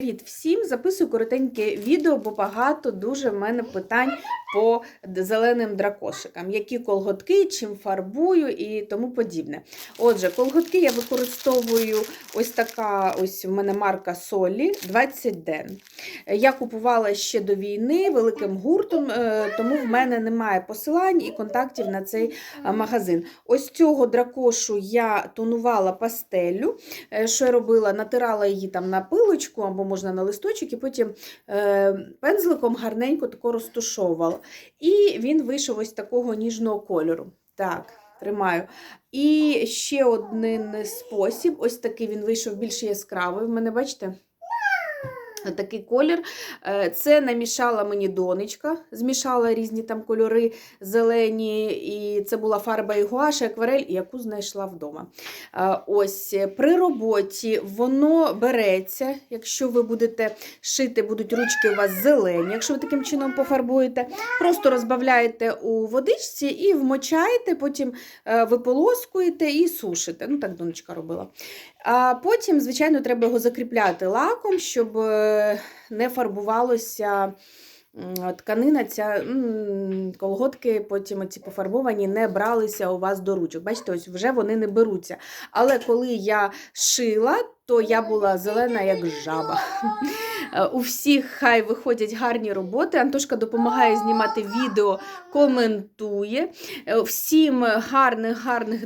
Привіт всім! Записую коротеньке відео, бо багато дуже в мене питань по зеленим дракошикам, які колготки, чим фарбую і тому подібне. Отже, колготки я використовую ось така, ось в мене марка Солі 20 ден. Я купувала ще до війни великим гуртом, е, тому в мене немає посилань і контактів на цей е, магазин. Ось цього дракошу я тонувала пастеллю. Е, Що я робила? Натирала її там на пилочку або можна на листочок, і потім е, пензликом гарненько тако розтушовувала. І він вийшов ось такого ніжного кольору. Так, тримаю. І ще один спосіб: ось такий він вийшов більш яскравий. В мене, бачите? Такий колір. Е, Це намішала мені донечка, змішала різні там кольори зелені, і це була фарба і гуаш, і акварель, яку знайшла вдома. Е, Ось е, при роботі воно береться, якщо ви будете шити, будуть ручки у вас зелені, якщо ви таким чином пофарбуєте, просто розбавляєте у водичці і вмочаєте, потім виполоскуєте і сушите. Ну, так донечка робила. А потім, звичайно, треба його закріпляти лаком, щоб не фарбувалося тканина, ця колготки, потім ці пофарбовані, не бралися у вас до ручок. Бачите, ось вже вони не беруться. Але коли я шила, то я була зелена, як жаба. Е, У всіх хай виходять гарні роботи. Антошка допомагає знімати відео, коментує. Е, Всім гарних, гарних